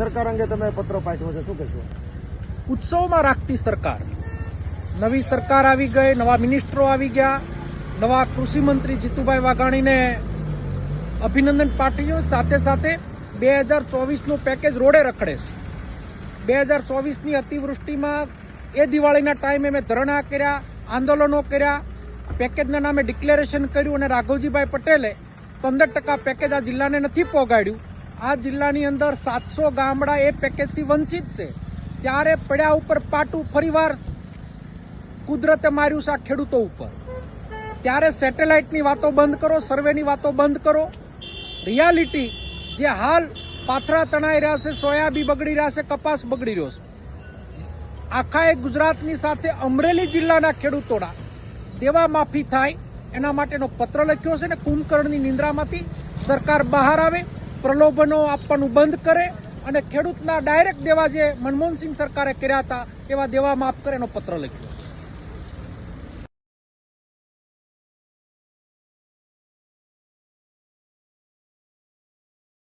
સરકાર અંગે તમે પત્ર પાઠવો છો, શું કહેશો? ઉત્સવમાં રાખતી સરકાર. નવી સરકાર આવી ગઈ, નવા મિનિસ્ટરો આવી ગયા, નવા કૃષિમંત્રી જીતુભાઈ વાઘાણીને અભિનંદન પાઠવ્યું સાથે સાથે બે હજાર ચોવીસનું પેકેજ રોડે રખડે છે. બે હજાર ચોવીસની અતિવૃષ્ટિમાં એ દિવાળીના ટાઈમે મેં ધરણા કર્યા, આંદોલનો કર્યા, પેકેજના નામે ડિક્લેરેશન કર્યું અને રાઘવજીભાઈ પટેલે પંદર ટકા પેકેજ આ જિલ્લાને નથી પોગાડ્યું. આ જિલ્લાની અંદર સાતસો ગામડા એ પેકેજથી વંચિત છે. ત્યારે પડ્યા ઉપર પાટું ફરીવાર કુદરતે માર્યું છે આ ખેડૂતો ઉપર. ત્યારે સેટેલાઇટની વાતો બંધ કરો, સર્વેની વાતો બંધ કરો. રિયાલિટી, જે હાલ પાથરા તણાઈ રહ્યા છે સોયાબી બગડી રહ્યા છે, કપાસ બગડી રહ્યો છે. આખા એ ગુજરાતની સાથે અમરેલી જિલ્લાના ખેડૂતોના દેવા માફી થાય, એના માટેનો પત્ર લખ્યો છે ને કુંભકર્ણની નિંદ્રામાંથી સરકાર બહાર આવે. પ્રલોભનો આપવાનું બંધ કરે અને ખેડૂતના ડાયરેક્ટ દેવા જે મનમોહનસિંહ સરકારે કર્યા હતા, એવા દેવા માફ કરે એનો પત્ર લખ્યો.